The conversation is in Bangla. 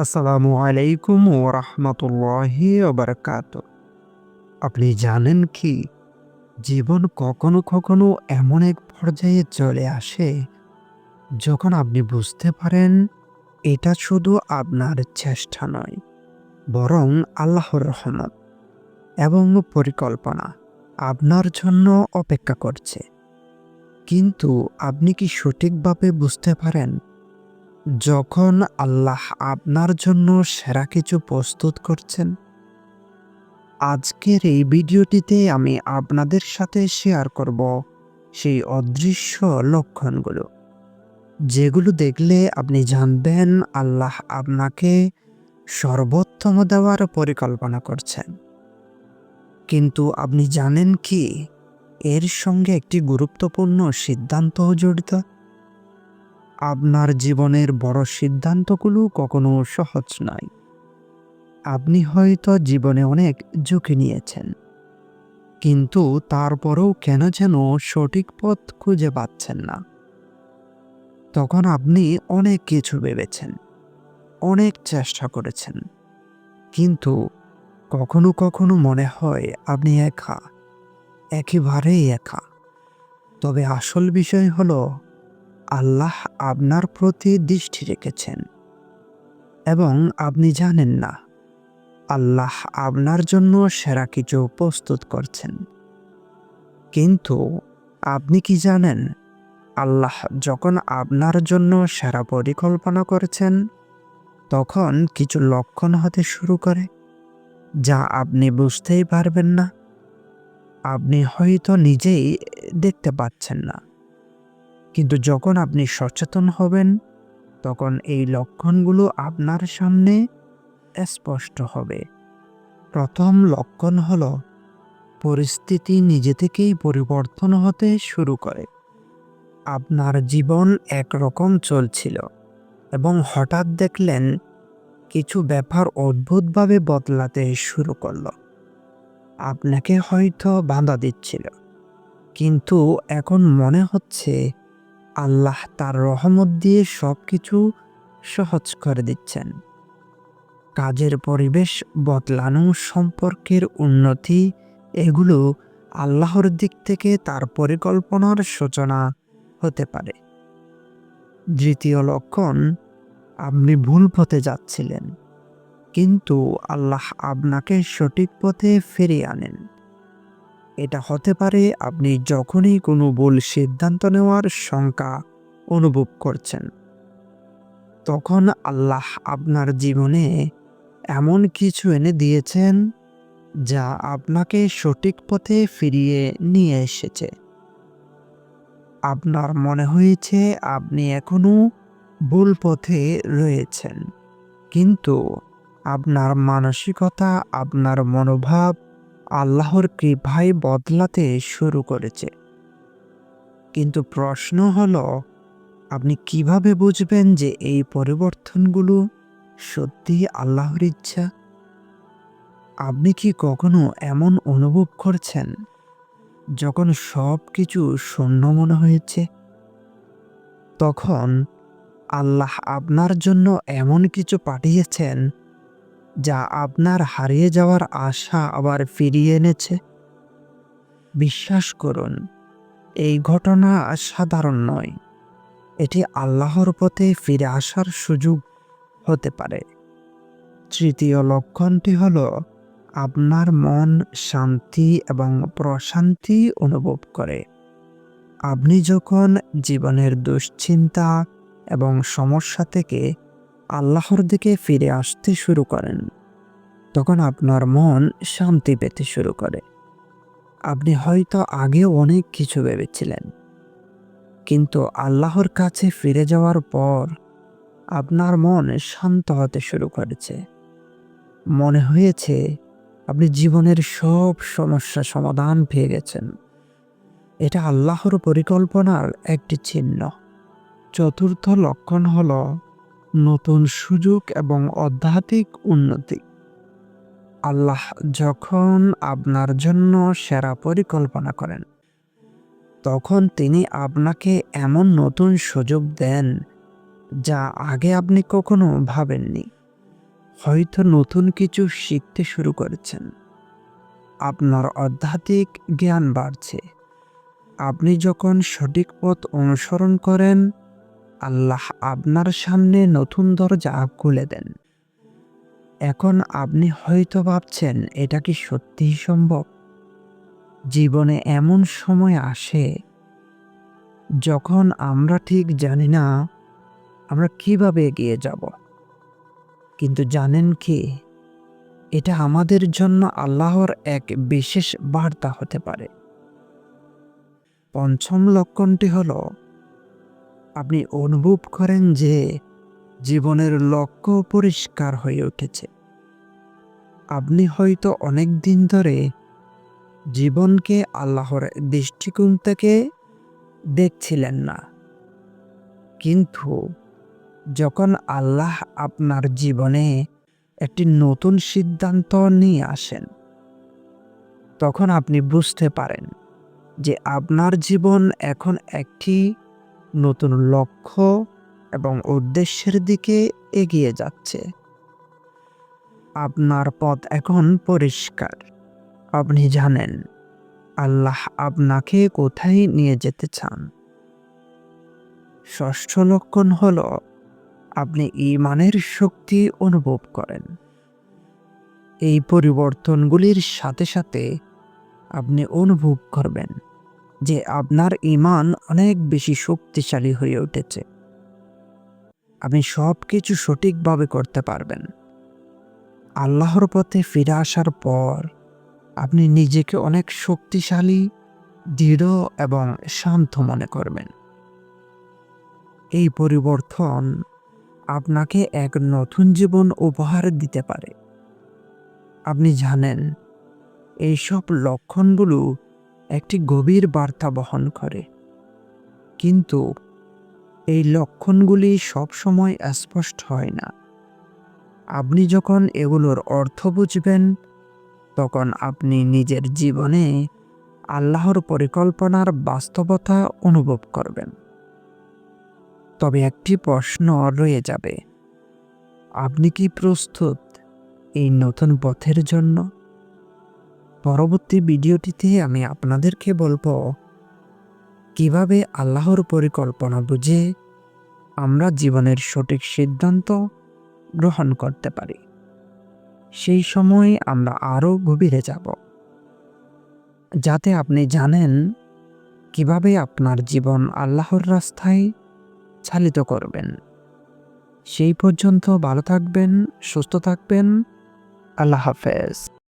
আসসালামু আলাইকুম ও ওরহমতুল্লাহি ওবরকাত আপনি জানেন কি? জীবন কখনো কখনো এমন এক পর্যায়ে চলে আসে, যখন আপনি বুঝতে পারেন এটা শুধু আপনার চেষ্টা নয়, বরং আল্লাহর রহমত এবং পরিকল্পনা আপনার জন্য অপেক্ষা করছে। কিন্তু আপনি কি সঠিকভাবে বুঝতে পারেন যখন আল্লাহ আপনার জন্য সেরা কিছু প্রস্তুত করছেন, আজকের এই ভিডিওটিতে আমি আপনাদের সাথে শেয়ার করব সেই অদৃশ্য লক্ষণগুলো, যেগুলো দেখলে আপনি জানবেন আল্লাহ আপনাকে সর্বোত্তম দেওয়ার পরিকল্পনা করছেন। কিন্তু আপনি জানেন কি? এর সঙ্গে একটি গুরুত্বপূর্ণ সিদ্ধান্তও জড়িত। আপনার জীবনের বড় সিদ্ধান্তগুলো কখনো সহজ নয়। আপনি হয়তো জীবনে অনেক ঝুঁকি নিয়েছেন। কিন্তু তারপরেও কেন যেন সঠিক পথ খুঁজে পাচ্ছেন না। তখন আপনি অনেক কিছু ভেবেছেন, অনেক চেষ্টা করেছেন। কিন্তু কখনো কখনো মনে হয় আপনি একা, একেবারেই একা। তবে আসল বিষয় হলো আল্লাহ আপনার প্রতি দৃষ্টি রেখেছেন এবং আপনি জানেন না, আল্লাহ আপনার জন্য সেরা কিছু প্রস্তুত করছেন। কিন্তু আপনি কি জানেন, আল্লাহ যখন আপনার জন্য সেরা পরিকল্পনা করেছেন, তখন কিছু লক্ষণ হতে শুরু করে, যা আপনি বুঝতেই পারবেন না। আপনি হয়তো নিজেই দেখতে পাচ্ছেন না। কিন্তু যখন আপনি সচেতন হবেন, তখন এই লক্ষণগুলো আপনার সামনে স্পষ্ট হবে। প্রথম লক্ষণ হল, পরিস্থিতি নিজে থেকেই পরিবর্তন হতে শুরু করে। আপনার জীবন একরকম চলছিল এবং হঠাৎ দেখলেন, কিছু ব্যাপার অদ্ভুতভাবে বদলাতে শুরু করল। আপনাকে হয়তো বাধা দিচ্ছিল, কিন্তু এখন মনে হচ্ছে আল্লাহ তার রহমত দিয়ে সব কিছু সহজ করে দিচ্ছেন। কাজের পরিবেশ বদলানো, সম্পর্কের উন্নতি, এগুলো আল্লাহর দিক থেকে তার পরিকল্পনার সূচনা হতে পারে। দ্বিতীয় লক্ষণ, আপনি ভুল পথে যাচ্ছিলেন, কিন্তু আল্লাহ আপনাকে সঠিক পথে ফিরিয়ে আনেন। এটা হতে পারে আপনি যখনই কোনো ভুল সিদ্ধান্ত নেওয়ার শঙ্কা অনুভব করছেন। তখন আল্লাহ আপনার জীবনে এমন কিছু এনে দিয়েছেন যা আপনাকে সঠিক পথে ফিরিয়ে নিয়ে এসেছে। আপনার মনে হয়েছে আপনি এখনও ভুল পথে রয়েছেন, কিন্তু আপনার মানসিকতা, আপনার মনোভাব আল্লাহর কৃপায় বদলাতে শুরু করেছে। কিন্তু প্রশ্ন হল, আপনি কীভাবে বুঝবেন যে এই পরিবর্তনগুলো সত্যি আল্লাহর ইচ্ছা? আপনি কি কখনো এমন অনুভব করছেন যখন সব কিছু শূন্য মনে হয়েছে? তখন আল্লাহ আপনার জন্য এমন কিছু পাঠিয়েছেন যা আপনার হারিয়ে যাওয়ার আশা আবার ফিরিয়ে এনেছে? বিশ্বাস করুন, এই ঘটনা সাধারণ নয়। এটি আল্লাহর পথে ফিরে আসার সুযোগ হতে পারে। তৃতীয় লক্ষণটি হল আপনার মন শান্তি এবং প্রশান্তি অনুভব করে। আপনি যখন জীবনের দুশ্চিন্তা এবং সমস্যা থেকে আল্লাহর দিকে ফিরে আসতে শুরু করেন তখন আপনার মন শান্তি পেতে শুরু করে। আপনি হয়তো আগে অনেক কিছু ভেবেছিলেন। কিন্তু আল্লাহর কাছে ফিরে যাওয়ার পর আপনার মন শান্ত হতে শুরু করেছে। মনে হয়েছে আপনি জীবনের সব সমস্যা সমাধান পেয়ে গেছেন। এটা আল্লাহর পরিকল্পনার একটি চিহ্ন। চতুর্থ লক্ষণ হল নতুন সুযোগ এবং আধ্যাত্মিক উন্নতি। আল্লাহ যখন আপনার জন্য সেরা পরিকল্পনা করেন, তখন তিনি আপনাকে এমন নতুন সুযোগ দেন যা আগে আপনি কখনো ভাবেননি। হয়তো নতুন কিছু শিখতে শুরু করেছেন। আপনার আধ্যাত্মিক জ্ঞান বাড়ছে। আপনি যখন সঠিক পথ অনুসরণ করেন, আল্লাহ আপনার সামনে নতুন দরজা খুলে দেন। এখন আপনি হয়তো ভাবছেন, এটা কি সত্যিই সম্ভব? জীবনে এমন সময় আসে যখন আমরা ঠিক জানি না আমরা কীভাবে এগিয়ে যাব। কিন্তু জানেন কি, এটা আমাদের জন্য আল্লাহর এক বিশেষ বার্তা হতে পারে। পঞ্চম লক্ষণটি হল, আপনি অনুভব করেন যে জীবনের লক্ষ্য পরিষ্কার হয়ে উঠেছে। আপনি হয়তো অনেক দিন ধরে জীবনকে আল্লাহর দৃষ্টিকোণ থেকে দেখছিলেন না। কিন্তু যখন আল্লাহ আপনার জীবনে একটি নতুন সিদ্ধান্ত নিয়ে আসেন, তখন আপনি বুঝতে পারেন যে আপনার জীবন এখন একটি নতুন লক্ষ্য এবং উদ্দেশ্যের দিকে এগিয়ে যাচ্ছে। আপনার পথ এখন পরিষ্কার। আপনি জানেন, আল্লাহ আপনাকে কোথায় নিয়ে যেতে চান। ষষ্ঠ লক্ষণ হল, আপনি ইমানের শক্তি অনুভব করেন। এই পরিবর্তনগুলির সাথে সাথে আপনি অনুভব করবেন যে আপনার ইমান অনেক বেশি শক্তিশালী হয়ে উঠেছে। আপনি সব কিছু সঠিকভাবে করতে পারবেন। আল্লাহর পথে ফিরে আসার পর আপনি নিজেকে অনেক শক্তিশালী, দৃঢ় এবং শান্ত মনে করবেন। এই পরিবর্তন আপনাকে এক নতুন জীবন উপহার দিতে পারে। আপনি জানেন, এইসব লক্ষণগুলো একটি গভীর বার্তা বহন করে। কিন্তু এই লক্ষণগুলি সবসময় স্পষ্ট হয় না। আপনি যখন এগুলোর অর্থ বুঝবেন, তখন আপনি নিজের জীবনে আল্লাহর পরিকল্পনার বাস্তবতা অনুভব করবেন। তবে একটি প্রশ্ন রয়ে যাবে, আপনি কি প্রস্তুত এই নতুন পথের জন্য? পরবর্তী ভিডিওটিতে আমি আপনাদেরকে বলব কীভাবে আল্লাহর পরিকল্পনা বুঝে আমরা জীবনের সঠিক সিদ্ধান্ত গ্রহণ করতে পারি? সেই সময় আমরা আরও গভীরে যাব। যাতে আপনি জানেন কীভাবে আপনার জীবন আল্লাহর রাস্তায় চালিত করবেন। সেই পর্যন্ত ভালো থাকবেন, সুস্থ থাকবেন। আল্লাহ হাফেজ।